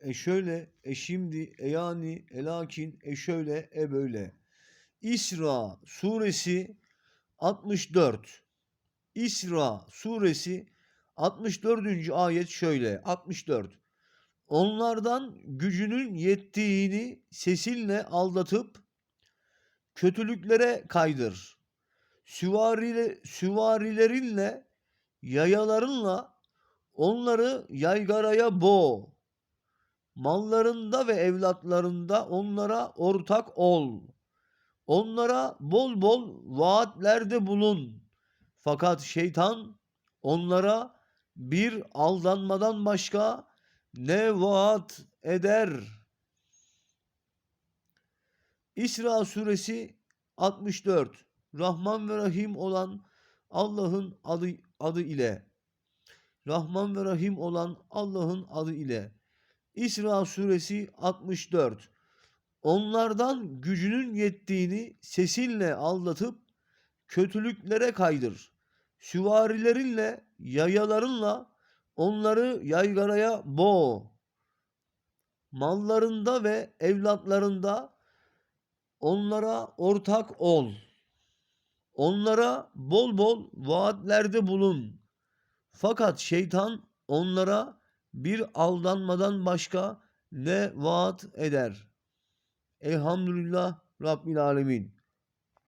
e şöyle, e şimdi, e yani, e lakin, e şöyle, e böyle. İsra suresi 64. İsra suresi 64. ayet şöyle. 64. Onlardan gücünün yettiğini sesinle aldatıp kötülüklere kaydır. Süvarile, süvarilerinle, yayalarınla onları yaygaraya boğ. Mallarında ve evlatlarında onlara ortak ol. Onlara bol bol vaatlerde bulun. Fakat şeytan onlara bir aldanmadan başka ne vaat eder? İsra suresi 64 Rahman ve Rahim olan Allah'ın adı, adı ile Rahman ve Rahim olan Allah'ın adı ile İsra suresi 64 Onlardan gücünün yettiğini sesinle aldatıp kötülüklere kaydır. Süvarilerinle, yayalarınla onları yaygaraya boğ. Mallarında ve evlatlarında onlara ortak ol. Onlara bol bol vaatlerde bulun. Fakat şeytan onlara bir aldanmadan başka ne vaat eder? Elhamdülillah Rabbil Alemin.